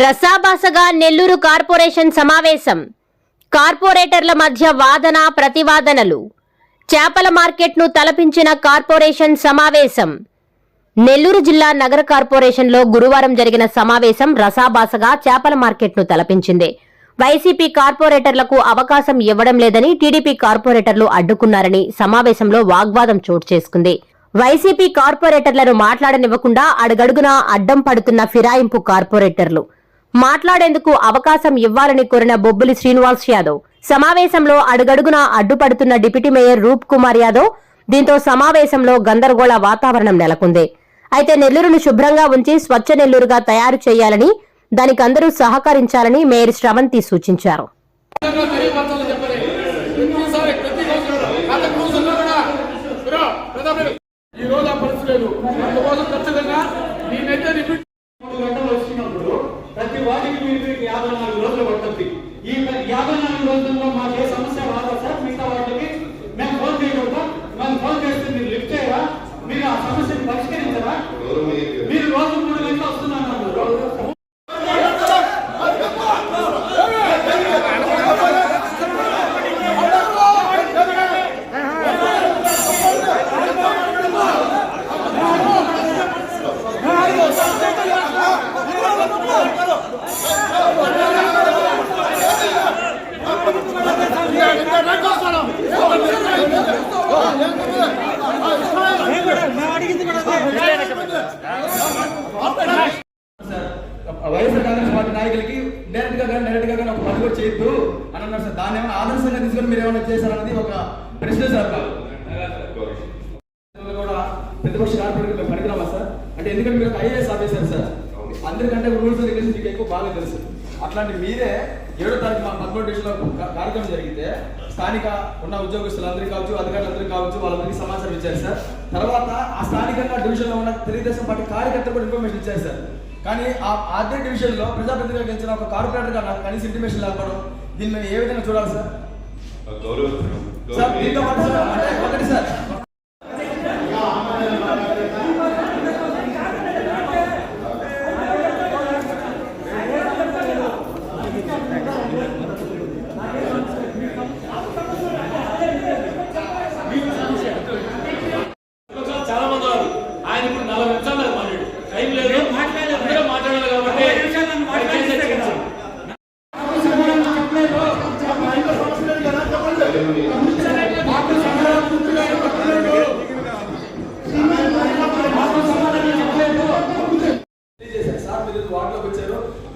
రసాబాసగా Nellore corporation సమావేశం. కార్పొరేటర్ల మధ్య వాదన ప్రతివాదనలు. చేపల మార్కెట్ను తలపించిన కార్పొరేషన్ సమావేశం. నెల్లూరు జిల్లా నగర కార్పొరేషన్లో గురువారం జరిగిన సమావేశం రసాబాసగా చేపల మార్కెట్ను తలపించింది. వైసీపీ కార్పొరేటర్లకు అవకాశం ఇవ్వడం లేదని టీడీపీ కార్పొరేటర్లు అడ్డుకున్నారని సమావేశంలో వాగ్వాదం చోటు చేసుకుంది. వైసీపీ కార్పొరేటర్లను మాట్లాడనివ్వకుండా అడుగడుగునా అడ్డం పడుతున్న ఫిరాయింపు కార్పొరేటర్లు. మాట్లాడేందుకు అవకాశం ఇవ్వాలని కోరిన బొబ్బిలి శ్రీనివాస్ యాదవ్. సమావేశంలో అడుగడుగునా అడ్డుపడుతున్న డిప్యూటీ మేయర్ రూప్ కుమార్ యాదవ్ దీంతో సమావేశంలో గందరగోళ వాతావరణం నెలకొంది. అయితే నెల్లూరును శుభ్రంగా ఉంచి స్వచ్ఛ నెల్లూరుగా తయారు చేయాలని దానికి అందరూ సహకరించాలని మేయర్ శ్రవంతి సూచించారు. ఈ రోజు ఆ పరిస్థితి లేదు. అందుకోసం ఖచ్చితంగా నేనైతే రిపీట్ మూడు గంటలు వచ్చినప్పుడు ప్రతి వాటికి మీకు యాభై నాలుగు రోజులు పడుతుంది ఈ యాభై నాలుగు రోజుల్లో మాకు ఏ సమస్య రాదా సార్ మిగతా వాటికి మేము ఫోన్ చేయకూడదా మేము ఫోన్ చేస్తే మీరు లిఫ్ట్ చేయరా మీరు ఆ సమస్యను పరిష్కరించరా మీరు రోజు మూడు గంటలు వస్తున్నాను అన్నారు వైఎస్ఆర్ కాంగ్రెస్ పార్టీ నాయకులకి డైరెక్ట్గా కానీ డైరెక్ట్గా కానీ ఒక పని కూడా చేయొద్దు అని అన్నారు సార్. దాన్ని ఏమైనా ఆదర్శంగా తీసుకొని మీరు ఏమైనా చేశారన్నది ఒక ప్రశ్న సార్. కూడా ప్రతిపక్ష కార్పొరేట్ మేము పనికిరామా సార్. అంటే ఎందుకంటే మీరు ఐఏఎస్ ఆఫీసర్ సార్. అందరికంటే రూల్స్ అండ్ రెగ్యులేషన్ మీకు ఎక్కువ బాగా తెలుసు. అట్లాంటి మీరే ఏడో తారీఖు మా పదమూడు డివిజన్లో కార్యక్రమం జరిగితే స్థానిక ఉన్న ఉద్యోగస్తులందరికీ కావచ్చు అధికారులందరికీ కావచ్చు వాళ్ళందరికీ సమాచారం ఇచ్చారు సార్. తర్వాత ఆ స్థానికంగా డివిజన్లో ఉన్న తెలుగుదేశం పార్టీ కార్యకర్తలు కూడా ఇన్ఫర్మేషన్ ఇచ్చారు సార్. కానీ ఆ అదే డివిజన్లో ప్రజాప్రతినిధిగా గెలిచిన ఒక కార్పొరేటర్గా నాకు కనీసం ఇంటిమేషన్ లేకపోవడం దీన్ని మేము ఏ విధంగా చూడాలి సార్ సార్ దీంతో పాటు సార్ అంటే ఒకటి సార్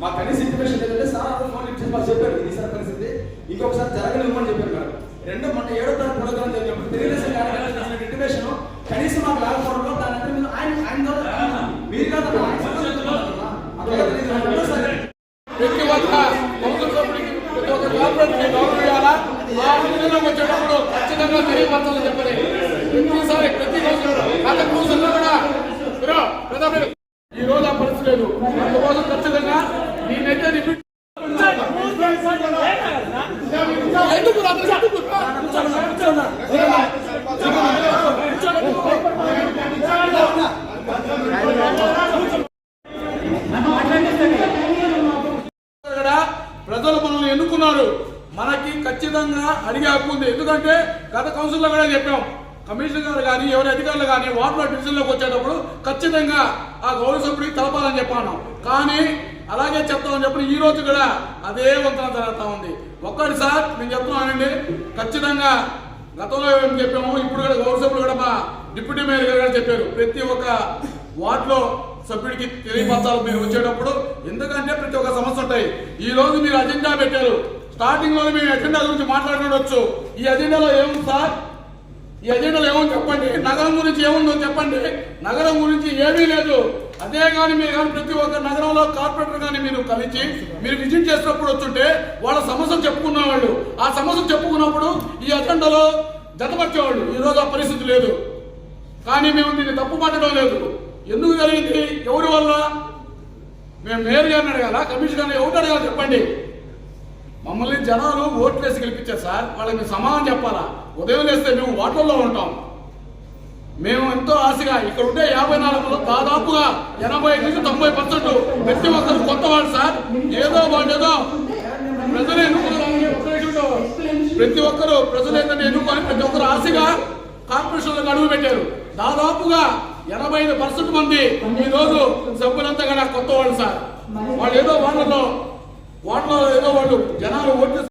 మా కనీస ఇంటిమేషన్ ఏంటంటే సార్. అందరూ ఫోన్ ఇచ్చి మాకు చెప్పారు. ఇది పరిస్థితి ఇంకొకసారి జరగనివ్వమని చెప్పారు మేడం రెండు మొన్న ఏడో తారీఖు ప్రోగ్రామ్ జరిగినప్పుడు తెలుగుదేశం కార్యక్రమం చేసిన కనీసం మాకు లేకపోవడంలో దాని అంటే మీరు ఆయన ఆయన ద్వారా మీరు కాదు ప్రతి ఒక్క ప్రతి ఒక్క ఆ విధంగా వచ్చేటప్పుడు ఖచ్చితంగా తెలియపరచాలని చెప్పని ప్రతిసారి ప్రతి రోజు గత రోజుల్లో కూడా. ఈ రోజు ఆ పరిస్థితి లేదు. అందుకోసం ఖచ్చితంగా నేనైతే రిపీట్ ఎందుకు ప్రజలు మనల్ని ఎన్నుకున్నారు. మనకి ఖచ్చితంగా అడిగే హక్కు ఉంది. ఎందుకంటే గత కౌన్సిల్లో కూడా చెప్పాం. కమిషనర్ గారు కానీ ఎవరి అధికారులు కానీ వార్డులో డివిజన్లోకి వచ్చేటప్పుడు ఖచ్చితంగా ఆ గౌరవ సభ్యుడికి తెలపాలని చెప్పాను. కానీ అలాగే చెప్తామని చెప్పి ఈ రోజు కూడా అదే వంతన జరుగుతూ ఉంది. ఒక్కటి సార్ నేను చెప్తున్నానండి ఖచ్చితంగా గతంలో ఏమి చెప్పాము ఇప్పుడు కూడా గౌరవ సభ్యులు కూడా మా డిప్యూటీ మేయర్ గారు చెప్పారు. ప్రతి ఒక్క వార్డులో సభ్యుడికి తెలియపరచాలి మీరు వచ్చేటప్పుడు. ఎందుకంటే ప్రతి ఒక్క సమస్య ఉంటాయి. ఈ రోజు మీరు అజెండా పెట్టారు. స్టార్టింగ్లో మీ అజెండా గురించి మాట్లాడుకోవచ్చు ఈ అజెండాలో ఏముంది సార్? ఈ అజెండాలో ఏముంది చెప్పండి? నగరం గురించి ఏముందో చెప్పండి. నగరం గురించి ఏమీ లేదు. అదే కానీ మీరు కానీ ప్రతి ఒక్క నగరంలో కార్పొరేటర్ కానీ మీరు కలిసి మీరు విజిట్ చేసినప్పుడు వచ్చుంటే వాళ్ళ సమస్యలు చెప్పుకునేవాళ్ళు. ఆ సమస్యలు చెప్పుకున్నప్పుడు ఈ అజెండాలో జతపరిచేవాళ్ళు. ఈరోజు ఆ పరిస్థితి లేదు. కానీ మేము దీన్ని తప్పు పట్టడం లేదు. ఎందుకు జరిగింది? ఎవరి వల్ల? మేము మేయర్ గారిని అడగాల? కమిషనర్ ఎవరు అడగాలి చెప్పండి? మమ్మల్ని జనాలు ఓట్లేసి గెలిపించారు సార్. వాళ్ళకి మేము సమాధానం చెప్పాలా? ఉదయం లేస్తే మేము ఓట్లలో ఉంటాం. మేము ఎంతో ఆశగా ఇక్కడ ఉండే యాభై నాలుగులో దాదాపుగా ఎనభై నుంచి తొంభై పర్సెంట్ ప్రతి ఒక్కరు కొత్త వాళ్ళు సార్. ఏదో వాళ్ళు ఏదో ప్రజలు ప్రతి ఒక్కరు ప్రజలు ఏంటంటే ఎన్నుకొని ప్రతి ఒక్కరు ఆశగా కార్పొరేషన్లకు అడుగు పెట్టారు. దాదాపుగా ఎనభై ఐదు పర్సెంట్ మంది ఈరోజు రోజు సభ్యులంతా కూడా కొత్త వాళ్ళు సార్. వాళ్ళు ఏదో వాళ్ళలో వాళ్ళ ఏదో వాళ్ళు జనాలు ఓట్లు